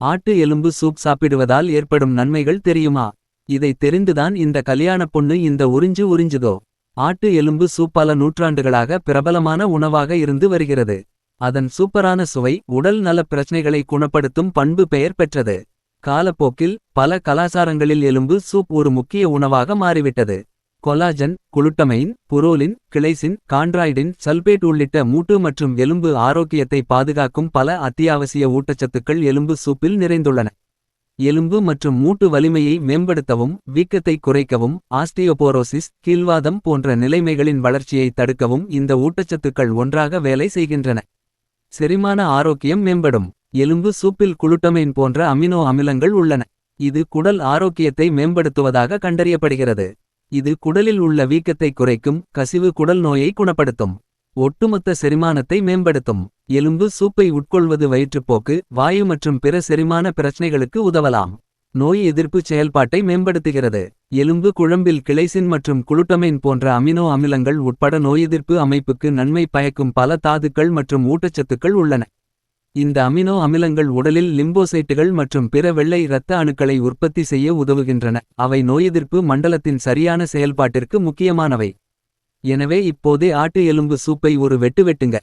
ஆட்டு எலும்பு சூப் சாப்பிடுவதால் ஏற்படும் நன்மைகள் தெரியுமா? இதை தெரிந்துதான் இந்த கல்யாணப் பொண்ணு இந்த உறிஞ்சு உறிஞ்சுதோ? ஆட்டு எலும்பு சூப் பல நூற்றாண்டுகளாக பிரபலமான உணவாக இருந்து வருகிறது. அதன் சூப்பரான சுவை உடல் நலப் பிரச்சனைகளை குணப்படுத்தும் பண்பு பெயர் பெற்றது. காலப்போக்கில் பல கலாசாரங்களில் எலும்பு சூப் ஒரு முக்கிய உணவாக மாறிவிட்டது. Collagen glutamine proline glycine chondroitin sulphate உள்ளிட்ட மூட்டு மற்றும் எலும்பு ஆரோக்கியத்தை பாதுகாக்கும் பல அத்தியாவசிய ஊட்டச்சத்துக்கள் எலும்பு சூப்பில் நிறைந்துள்ளன. எலும்பு மற்றும் மூட்டு வலிமையை மேம்படுத்தவும் வீக்கத்தை குறைக்கவும் ஆஸ்டியோபோரோசிஸ் கீழ்வாதம் போன்ற நிலைமைகளின் வளர்ச்சியை தடுக்கவும் இந்த ஊட்டச்சத்துக்கள் ஒன்றாக வேலை செய்கின்றன. செரிமான ஆரோக்கியம் மேம்படும். எலும்பு சூப்பில் குளுட்டமைன் போன்ற அமினோ அமிலங்கள் உள்ளன. இது குடல் ஆரோக்கியத்தை மேம்படுத்துவதாக கண்டறியப்படுகிறது. இது குடலில் உள்ள வீக்கத்தை குறைக்கும் கசிவு குடல் நோயை குணப்படுத்தும். ஒட்டுமொத்த செரிமானத்தை மேம்படுத்தும். எலும்பு சூப்பை உட்கொள்வது வயிற்றுப்போக்கு வாயு மற்றும் பிற செரிமான பிரச்சனைகளுக்கு உதவலாம். நோய் எதிர்ப்பு செயல்பாட்டை மேம்படுத்துகிறது. எலும்பு குழம்பில் கிளைசின் மற்றும் குளுட்டமைன் போன்ற அமினோ அமிலங்கள் உட்பட நோயெதிர்ப்பு அமைப்புக்கு நன்மை பயக்கும் பல தாதுக்கள் மற்றும் ஊட்டச்சத்துக்கள் உள்ளன. இந்த அமினோ அமிலங்கள் உடலில் லிம்போசைட்டுகள் மற்றும் பிற வெள்ளை இரத்த அணுக்களை உற்பத்தி செய்ய உதவுகின்றன. அவை நோயெதிர்ப்பு மண்டலத்தின் சரியான செயல்பாட்டிற்கு முக்கியமானவை. எனவே இப்போதே ஆட்டு எலும்பு சூப்பை ஒரு வெட்டு வெட்டுங்க.